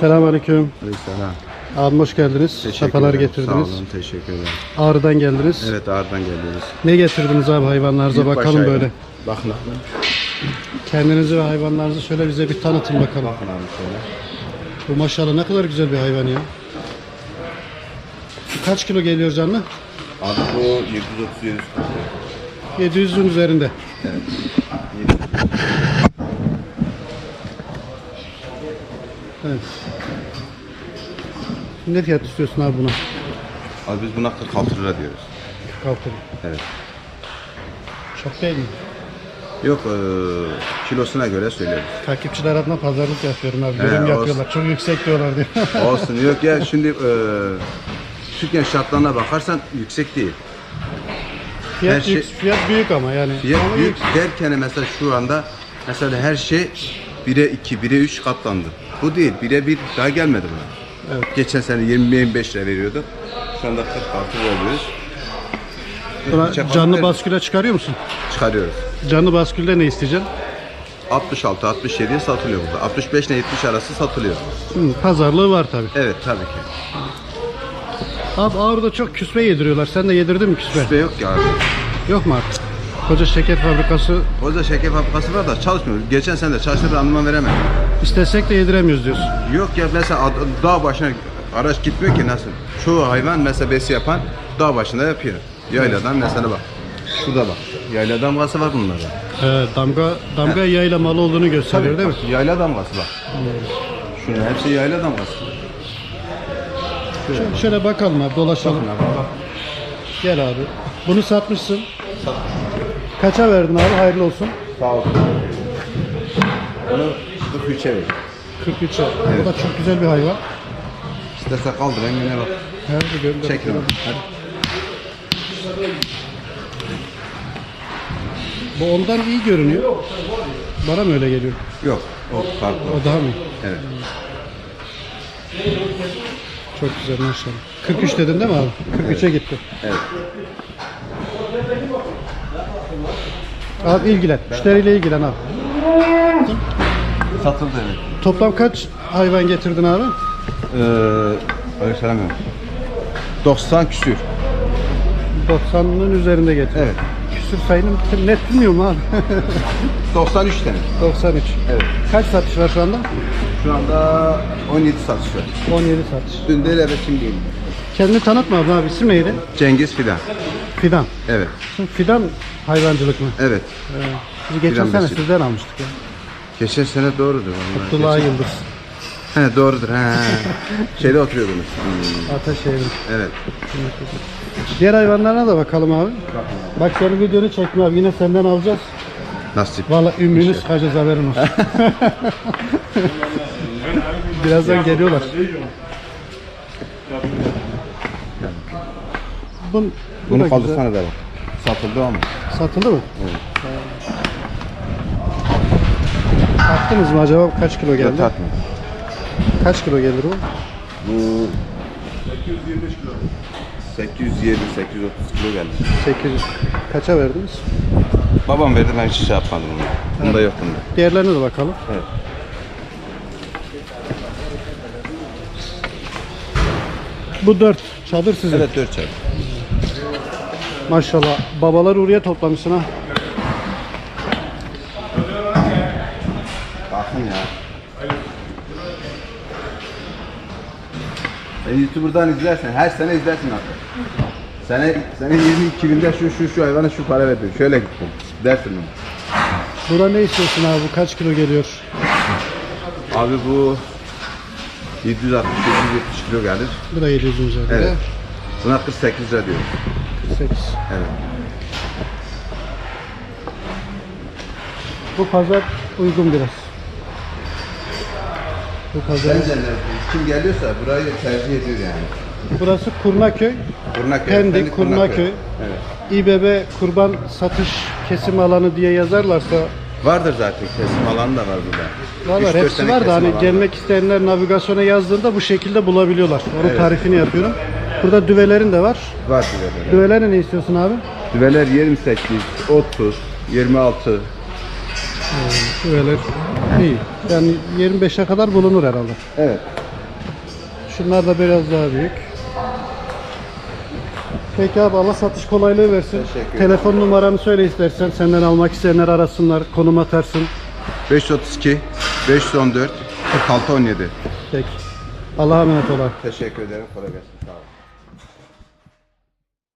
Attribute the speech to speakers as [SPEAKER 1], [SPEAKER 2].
[SPEAKER 1] Selamünaleyküm.
[SPEAKER 2] Aleykümselam.
[SPEAKER 1] Abim hoş geldiniz. Sefalar getirdiniz.
[SPEAKER 2] Sağ olun, teşekkür ederim.
[SPEAKER 1] Ağrı'dan geldiniz.
[SPEAKER 2] Evet Ağrı'dan geliyoruz.
[SPEAKER 1] Ne getirdiniz abi hayvanlarınıza
[SPEAKER 2] Büyükbaş
[SPEAKER 1] bakalım
[SPEAKER 2] hayvan.
[SPEAKER 1] böyle.
[SPEAKER 2] Bakın abi.
[SPEAKER 1] Kendinizi ve hayvanlarınızı şöyle bize bir tanıtın bakalım.
[SPEAKER 2] Bakın abi şöyle.
[SPEAKER 1] Bu maşallah ne kadar güzel bir hayvan ya. Bu kaç kilo geliyor canlı?
[SPEAKER 2] Abi bu 730
[SPEAKER 1] 700'ün üzerinde. Evet. Ne fiyat istiyorsun abi buna?
[SPEAKER 2] Abi biz buna 46 lira diyoruz.
[SPEAKER 1] Kalkın.
[SPEAKER 2] Evet.
[SPEAKER 1] Çok değil mi?
[SPEAKER 2] Yok eee, kilosuna göre söylüyoruz.
[SPEAKER 1] Takipçiler adına pazarlık yapıyorum abi.
[SPEAKER 2] He,
[SPEAKER 1] Yorum
[SPEAKER 2] olsun.
[SPEAKER 1] yapıyorlar. Çok yüksek diyorlar diyor.
[SPEAKER 2] Olsun yok ya şimdi eee Türkiye şartlarına bakarsan yüksek değil.
[SPEAKER 1] fiyat,
[SPEAKER 2] Her şey-
[SPEAKER 1] fiyat büyük ama yani.
[SPEAKER 2] Fiyat
[SPEAKER 1] Ama
[SPEAKER 2] büyük derken mesela şu anda mesela her şey 1'e 2, 1'e 3 katlandı. Bu değil. 1'e 1 daha gelmedi buna.
[SPEAKER 1] Evet.
[SPEAKER 2] Geçen sene 20-25 lira veriyordu. Şu anda 46 lira alıyoruz.
[SPEAKER 1] Canlı basküle çıkarıyor musun?
[SPEAKER 2] çıkarıyoruz.
[SPEAKER 1] Canlı baskülde ne isteyeceksin?
[SPEAKER 2] 66 67'ye satılıyor burada. 65 ile 70 arası satılıyor.
[SPEAKER 1] Hı, pazarlığı var tabi.
[SPEAKER 2] Evet tabii ki.
[SPEAKER 1] Abi Ağrı'da çok küspe yediriyorlar. Sen de yedirdin mi küspe?
[SPEAKER 2] Küspe yok ya.
[SPEAKER 1] Yok mu artık? Koca şeker fabrikası
[SPEAKER 2] O da şeker fabrikası var da çalışmıyor. Geçen sene de çalıştı randıman veremedim.
[SPEAKER 1] istesek de yediremiyoruz diyorsun.
[SPEAKER 2] Yok ya mesela ad- dağ başına araç gitmiyor ki nasıl? Çoğu hayvan mesela besi yapan dağ başında yapıyor. Yayladan mesela bak. Şurada bak. Yayla damgası var bunlarda.
[SPEAKER 1] Ee, damga damga yayla malı olduğunu gösteriyor değil mi?
[SPEAKER 2] bak, Yayla damgası bak. Şunun hepsi yayla damgası.
[SPEAKER 1] Şöyle, şöyle bakalım abi dolaşalım. Gel abi. Bunu satmışsın. Kaça verdin abi? Hayırlı olsun.
[SPEAKER 2] Sağ ol. Onu 43'e ver.
[SPEAKER 1] 43'e. Bu da çok güzel bir hayvan.
[SPEAKER 2] İstersen kaldır rengine bak.
[SPEAKER 1] Her bir gönder.
[SPEAKER 2] Çek onu. Hadi.
[SPEAKER 1] Bu ondan iyi görünüyor. Bana mı öyle geliyor?
[SPEAKER 2] Yok. O farklı.
[SPEAKER 1] O daha mı?
[SPEAKER 2] Evet.
[SPEAKER 1] Çok güzel maşallah. 43 dedin değil mi abi? 43'e gitti.
[SPEAKER 2] Evet.
[SPEAKER 1] Abi ilgilen. Müşteriyle ilgilen abi.
[SPEAKER 2] Satıldı evet.
[SPEAKER 1] Toplam kaç hayvan getirdin abi?
[SPEAKER 2] Ee, öyle söylemiyorum. 90 küsür.
[SPEAKER 1] 90'ın üzerinde getirdin.
[SPEAKER 2] Evet.
[SPEAKER 1] Küsür sayını net bilmiyorum abi.
[SPEAKER 2] 93 tane.
[SPEAKER 1] 93.
[SPEAKER 2] Evet.
[SPEAKER 1] Kaç satış var şu anda?
[SPEAKER 2] Şu anda 17 satış var.
[SPEAKER 1] 17 satış.
[SPEAKER 2] Dün değil evet şimdi değil.
[SPEAKER 1] Kendini tanıtma abi, abi isim neydi?
[SPEAKER 2] Cengiz Fidan.
[SPEAKER 1] Fidan.
[SPEAKER 2] Evet.
[SPEAKER 1] Şimdi Fidan hayvancılık mı?
[SPEAKER 2] Evet.
[SPEAKER 1] Ee, biz geçen
[SPEAKER 2] Fidan
[SPEAKER 1] sene
[SPEAKER 2] Beşik.
[SPEAKER 1] sizden almıştık ya.
[SPEAKER 2] Geçen sene doğrudur vallahi.
[SPEAKER 1] Abdullah Yıldız.
[SPEAKER 2] He doğrudur. He. Şeyde oturuyordunuz. Hmm,
[SPEAKER 1] Ataşehir.
[SPEAKER 2] Evet.
[SPEAKER 1] Diğer hayvanlarına da bakalım abi. Bak senin videonu çekme abi. Yine senden alacağız.
[SPEAKER 2] Nasip.
[SPEAKER 1] Valla ümrünü sıkacağız haberin olsun. Birazdan geliyorlar. Bun, bu
[SPEAKER 2] Bunu
[SPEAKER 1] da
[SPEAKER 2] kaldırsana da bak. Satıldı ama.
[SPEAKER 1] Satıldı mı? Taktınız mı acaba kaç kilo geldi?
[SPEAKER 2] tatma.
[SPEAKER 1] Kaç kilo gelir o?
[SPEAKER 2] Bu 820 830 kilo geldi.
[SPEAKER 1] 800. Kaça verdiniz?
[SPEAKER 2] Babam verdi ben hiç şey yapmadım bunu. Bunda yok bunda.
[SPEAKER 1] Diğerlerine de bakalım.
[SPEAKER 2] Evet.
[SPEAKER 1] Bu 4. Çadır sizin.
[SPEAKER 2] Evet 4 çay.
[SPEAKER 1] Maşallah. Babalar oraya toplamışsın ha.
[SPEAKER 2] Bakın ya. Sen YouTuber'dan izlersen, her sene izlersin artık. Sene, sene 22 binde şu şu şu hayvana şu para verdim. Şöyle gittim. Dersin bunu.
[SPEAKER 1] Bura ne istiyorsun abi? Bu kaç kilo geliyor?
[SPEAKER 2] Abi bu 760 770 kilo gelir.
[SPEAKER 1] Bu da 700 üzerinde.
[SPEAKER 2] Evet. Buna 48 lira diyor.
[SPEAKER 1] 8.
[SPEAKER 2] Evet.
[SPEAKER 1] Bu pazar uygun biraz. Bu pazar.
[SPEAKER 2] Bence de kim geliyorsa burayı tercih ediyor yani.
[SPEAKER 1] Burası Kurnaköy.
[SPEAKER 2] Kurnaköy.
[SPEAKER 1] Pendik, Kurnaköy.
[SPEAKER 2] Evet.
[SPEAKER 1] İBB kurban satış kesim alanı diye yazarlarsa
[SPEAKER 2] Vardır zaten kesim alanı da var burada.
[SPEAKER 1] Valla
[SPEAKER 2] Üç, dört
[SPEAKER 1] hepsi
[SPEAKER 2] tane
[SPEAKER 1] var da
[SPEAKER 2] kesim
[SPEAKER 1] hani
[SPEAKER 2] alanı
[SPEAKER 1] gelmek isteyenler navigasyona yazdığında bu şekilde bulabiliyorlar. Onun
[SPEAKER 2] Evet.
[SPEAKER 1] tarifini yapıyorum. Burada düvelerin de var.
[SPEAKER 2] Var düveler.
[SPEAKER 1] Düveleri ne istiyorsun abi?
[SPEAKER 2] Düveler 28, 30, 26.
[SPEAKER 1] Düveler iyi. Yani 25'e kadar bulunur herhalde.
[SPEAKER 2] Evet.
[SPEAKER 1] Şunlar da biraz daha büyük. Peki abi Allah satış kolaylığı versin.
[SPEAKER 2] Teşekkür ederim.
[SPEAKER 1] Telefon numaranı söyle istersen. Senden almak isteyenler arasınlar. Konum atarsın.
[SPEAKER 2] 532 514 46 17.
[SPEAKER 1] Peki. Allah'a emanet ol abi.
[SPEAKER 2] Teşekkür ederim. Kolay gelsin. Sağ olun.